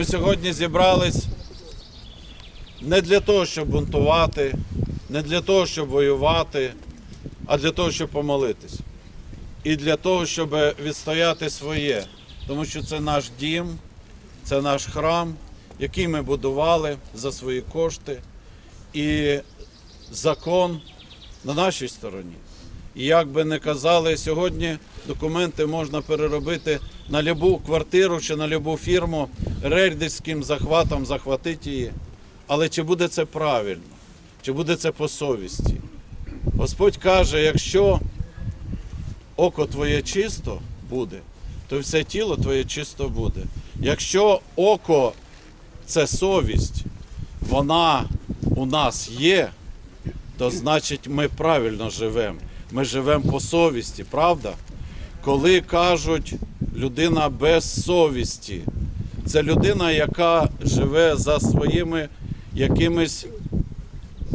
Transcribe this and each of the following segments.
Ми сьогодні зібрались не для того, щоб бунтувати, не для того, щоб воювати, а для того, щоб помолитись. І для того, щоб відстояти своє. Тому що це наш дім, це наш храм, який ми будували за свої кошти. І закон на нашій стороні. І як би не казали, сьогодні документи можна переробити на любу квартиру чи на любу фірму, рейдерським захватом захватити її. Але чи буде це правильно? Чи буде це по совісті? Господь каже, якщо око твоє чисто буде, то все тіло твоє чисто буде. Якщо око це совість, вона у нас є, то значить ми правильно живемо. Ми живемо по совісті, правда? Коли кажуть людина без совісті, це людина, яка живе за своїми якимись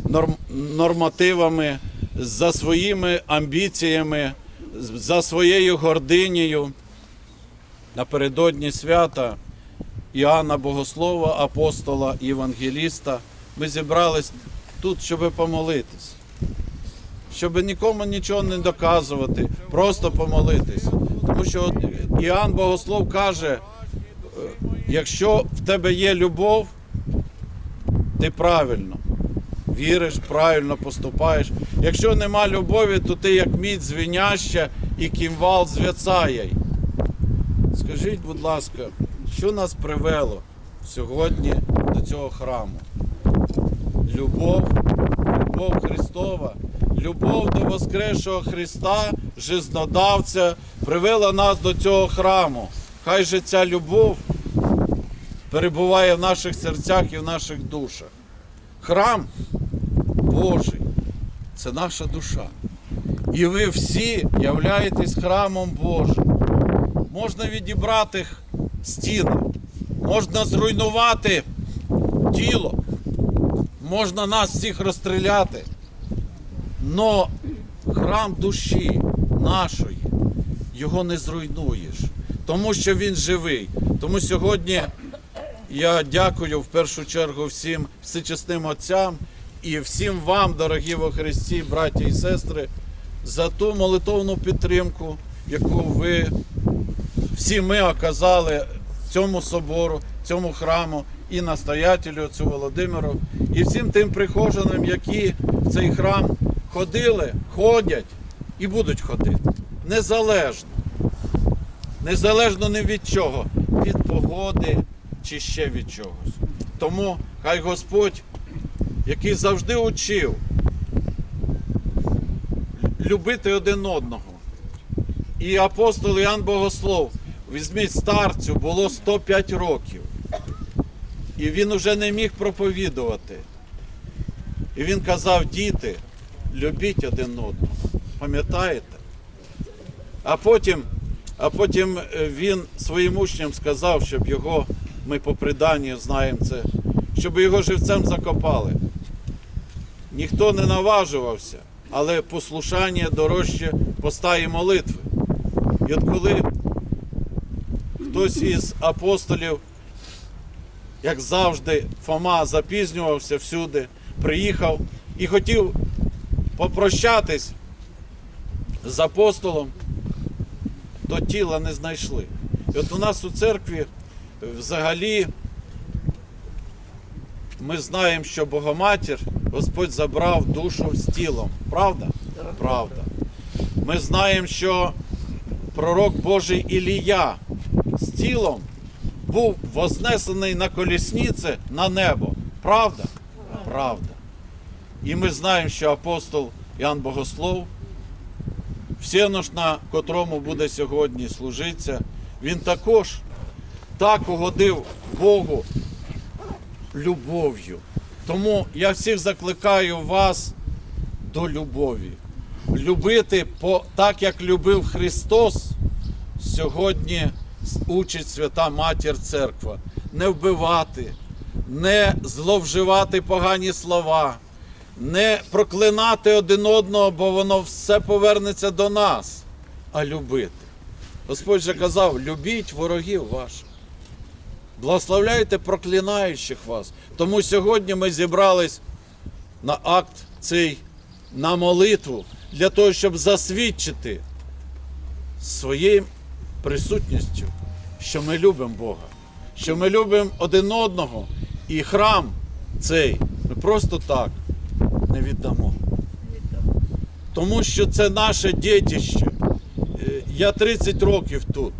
норм- нормативами, за своїми амбіціями, за своєю гординею. Напередодні свята Іоанна Богослова, апостола євангеліста, ми зібрались тут, щоб помолитись, щоб нікому нічого не доказувати, просто помолитись. Тому що Іоанн Богослов каже, якщо в тебе є любов, ти правильно віриш, правильно поступаєш. Якщо нема любові, то ти як мідь звіняща і кімвал зв'яцає. Скажіть, будь ласка, що нас привело сьогодні до цього храму? Любов, любов Христова, любов до Воскресшого Христа, жизнодавця, привела нас до цього храму. Хай же ця любов перебуває в наших серцях і в наших душах. Храм Божий це наша душа. І ви всі являєтесь храмом Божим. Можна відібрати стіни, можна зруйнувати тіло, можна нас всіх розстріляти. Но храм душі нашої, його не зруйнуєш, тому що він живий. Тому сьогодні я дякую в першу чергу всім всечесним отцям і всім вам, дорогі во Христі, браті і сестри, за ту молитовну підтримку, яку ви всі ми оказали цьому собору, цьому храму і настоятелю отцю Володимиру, і всім тим прихожанам, які в цей храм ходили, ходять і будуть ходити. Незалежно. Незалежно ні від чого, від погоди чи ще від чогось. Тому хай Господь, який завжди учив любити один одного. І апостол Іоанн Богослов, візьміть старцю, було 105 років. І він уже не міг проповідувати. І він казав, діти, любіть один одного. Пам'ятаєте? А потім, а потім е, він своїм учням сказав, щоб його, ми по приданню знаємо це, щоб його живцем закопали. Ніхто не наважувався, але послушання дорожче поста і молитви. І от коли хтось із апостолів, як завжди, Фома запізнювався всюди, приїхав і хотів попрощатись з апостолом, то тіла не знайшли. І от у нас у церкві взагалі ми знаємо, що Богоматір Господь забрав душу з тілом. Правда? Правда. Ми знаємо, що пророк Божий Ілія з тілом був вознесений на колісниці на небо. Правда? Правда. І ми знаємо, що апостол Іоанн Богослов, всенош на котрому буде сьогодні служитися, він також так угодив Богу любов'ю. Тому я всіх закликаю вас до любові. Любити по, так, як любив Христос, сьогодні учить свята Матір Церква. Не вбивати, не зловживати погані слова, не проклинати один одного, бо воно все повернеться до нас, а любити. Господь же казав: любіть ворогів ваших. Благословляйте проклинаючих вас. Тому сьогодні ми зібрались на акт цей, на молитву, для того, щоб засвідчити своєю присутністю, що ми любимо Бога, що ми любимо один одного, і храм цей ми просто так не віддамо. Тому що це наше дітище. Е, Я 30 років тут,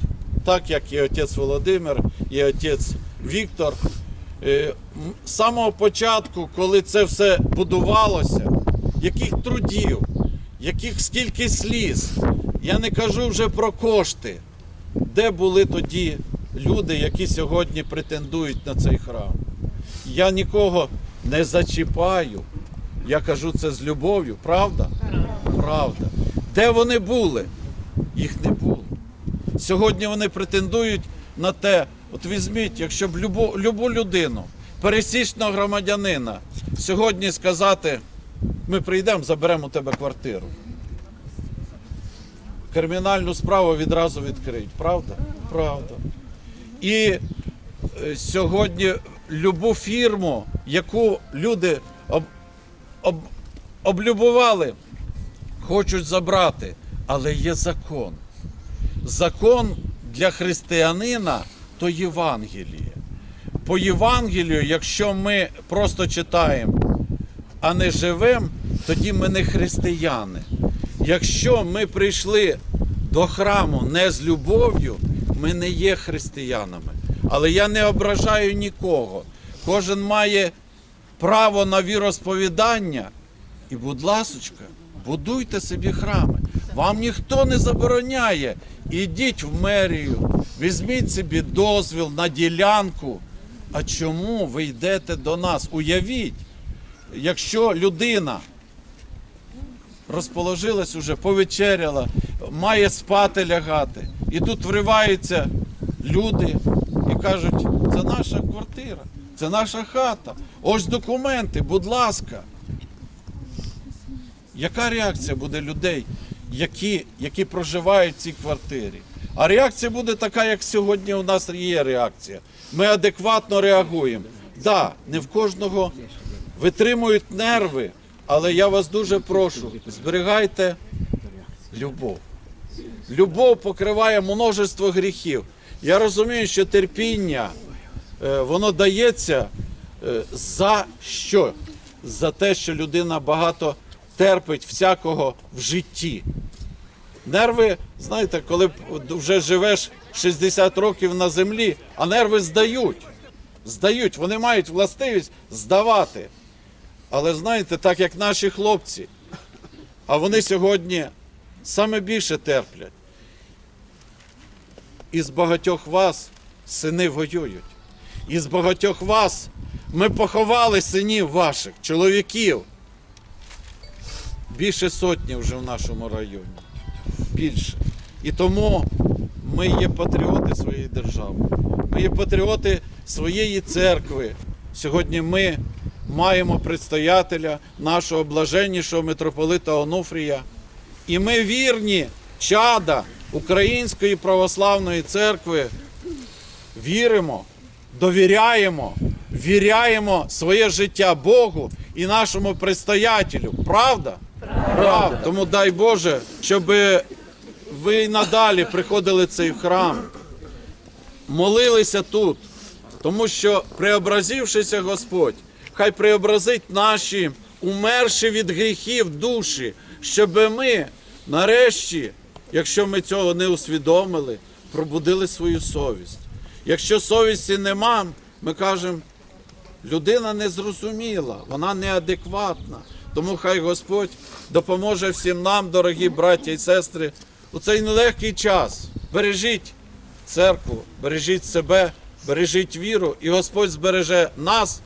так як і отець Володимир, і отець Віктор. Е, З самого початку, коли це все будувалося, яких трудів, яких скільки сліз, я не кажу вже про кошти, де були тоді люди, які сьогодні претендують на цей храм. Я нікого не зачіпаю. Я кажу це з любов'ю, правда? Правда. Де вони були? Їх не було. Сьогодні вони претендують на те, от візьміть, якщо б любу, любу людину, пересічного громадянина, сьогодні сказати, ми прийдемо, заберемо у тебе квартиру. Кримінальну справу відразу відкриють, правда? Правда. І е, сьогодні любу фірму, яку люди об, об, облюбували, хочуть забрати, але є закон. Закон для християнина то Євангеліє. По Євангелію, якщо ми просто читаємо, а не живемо, тоді ми не християни. Якщо ми прийшли до храму не з любов'ю, ми не є християнами. Але я не ображаю нікого. Кожен має право на віросповідання. І, будь ласочка, будуйте собі храми. Вам ніхто не забороняє. Ідіть в мерію, візьміть собі дозвіл на ділянку. А чому ви йдете до нас? Уявіть, якщо людина розположилась уже, повечеряла, має спати лягати. І тут вриваються люди і кажуть, це наша квартира, це наша хата. Ось документи, будь ласка. Яка реакція буде людей, які, які проживають в цій квартирі? А реакція буде така, як сьогодні у нас є реакція. Ми адекватно реагуємо. Так, да, не в кожного витримують нерви, але я вас дуже прошу, зберігайте любов. Любов покриває множество гріхів. Я розумію, що терпіння е, воно дається е, за що? За те, що людина багато терпить всякого в житті. Нерви, знаєте, коли вже живеш 60 років на землі, а нерви здають. Здають, вони мають властивість здавати. Але знаєте, так як наші хлопці, а вони сьогодні саме більше терплять. Із багатьох вас сини воюють. Із багатьох вас ми поховали синів ваших, чоловіків. Більше сотні вже в нашому районі. Більше. І тому ми є патріоти своєї держави. Ми є патріоти своєї церкви. Сьогодні ми маємо предстоятеля нашого блаженнішого митрополита Онуфрія. І ми вірні чада Української православної церкви. Віримо, довіряємо, віряємо своє життя Богу і нашому предстоятелю. Правда? Правда. Тому дай Боже, щоб ви й надалі приходили в цей храм, молилися тут, тому що преобразившися Господь, хай преобразить наші умерші від гріхів душі, щоб ми нарешті, якщо ми цього не усвідомили, пробудили свою совість. Якщо совісті нема, ми кажемо, людина не зрозуміла, вона неадекватна. Тому хай Господь допоможе всім нам, дорогі браття і сестри, у цей нелегкий час. Бережіть церкву, бережіть себе, бережіть віру, і Господь збереже нас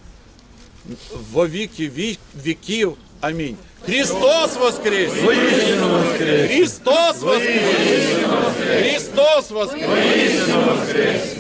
во віки вік- віків. Амінь. Христос воскрес! Христос воскрес! Христос воскрес!